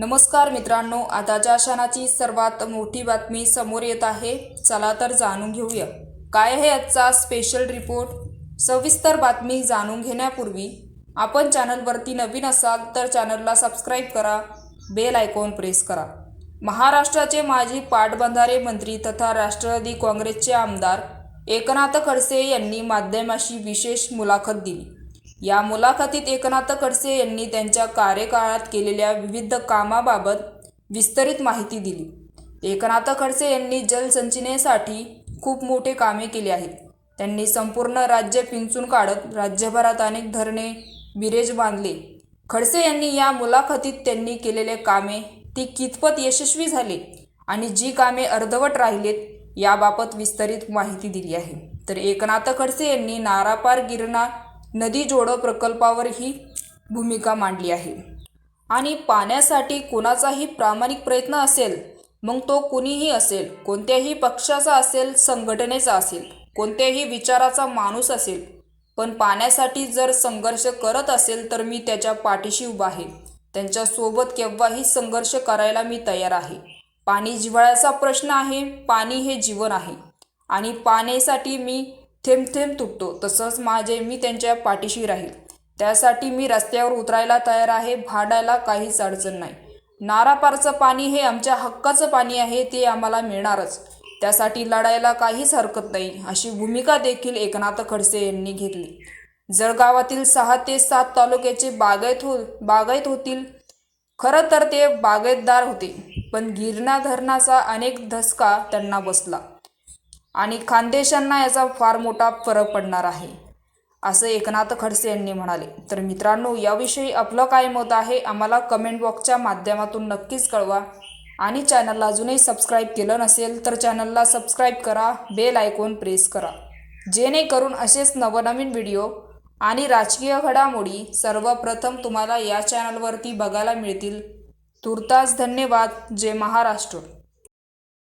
नमस्कार मित्रांनो आताच्या क्षणाची सर्वात मोठी बातमी समोर येत आहे. चला तर जाणून घेऊया. काय आहे आजचा स्पेशल रिपोर्ट सविस्तर बातमी जाणून घेण्यापूर्वी आपण चॅनलवरती नवीन असाल तर चॅनलला सबस्क्राईब करा बेल आयकॉन प्रेस करा. महाराष्ट्राचे माजी पाटबंधारे मंत्री तथा राष्ट्रवादी काँग्रेसचे आमदार एकनाथ खडसे यांनी माध्यमाशी विशेष मुलाखत दिली. या मुलाखतीत एकनाथ खडसे यांनी त्यांच्या कार्यकाळात केलेल्या विविध कामाबाबत विस्तरित माहिती दिली. एकनाथ खडसे यांनी जलसंचनेसाठी खूप मोठे कामे केली आहेत. त्यांनी संपूर्ण राज्य पिंचून काढत राज्यभरात अनेक धरणे बिरेज बांधले. खडसे यांनी या मुलाखतीत त्यांनी केलेले कामे ती कितपत यशस्वी झाले आणि जी कामे अर्धवट राहिलेत याबाबत विस्तरित माहिती दिली आहे. तर एकनाथ खडसे यांनी नारापार गिरणा नदी जोडो प्रकल्पावर ही भूमिका मांडली आहे. आणि पाण्यासाठी कोणाचाही प्रामाणिक प्रयत्न असेल मग तो कुणीही असेल कोणत्याही पक्षाचा असेल संघटनेचा असेल कोणत्याही विचाराचा माणूस असेल पण पाण्यासाठी जर संघर्ष करत असेल तर मी त्याच्या पाठीशी उभा आहे. त्यांच्यासोबत केव्हाही संघर्ष करायला मी तयार आहे. पाणी जिव्हाळ्याचा प्रश्न आहे पाणी हे जीवन आहे. आणि पाण्यासाठी मी थेंब थेंब तुटतो. तसंच माझे मी त्यांच्या पाठीशी राहील. त्यासाठी मी रस्त्यावर उतरायला तयार आहे भांडायला काहीच अडचण नाही. नारापारचं पाणी हे आमच्या हक्काचं पाणी आहे ते आम्हाला मिळणारच. त्यासाठी लढायला काहीच हरकत नाही अशी भूमिका देखील एकनाथ खडसे यांनी घेतली. जळगावातील सहा ते सात तालुक्याचे बागायत हो बागायत होतील खरं तर ते बागायतदार होते. पण गिरणा धरणाचा अनेक धसका त्यांना बसला. आणि खानदेशांना याचा फार मोठा फरक पडणार आहे. असं एकनाथ खडसे यांनी म्हणाले. तर मित्रांनो याविषयी आपलं काय मत आहे आम्हाला कमेंट बॉक्सच्या माध्यमातून नक्कीच कळवा. आणि चॅनलला अजूनही सबस्क्राईब केलं नसेल तर चॅनलला सबस्क्राईब करा बेल आयकॉन प्रेस करा. जेणेकरून असेच नवनवीन व्हिडिओ आणि राजकीय घडामोडी सर्वप्रथम तुम्हाला या चॅनलवरती बघायला मिळतील. तुर्तास धन्यवाद. जय महाराष्ट्र.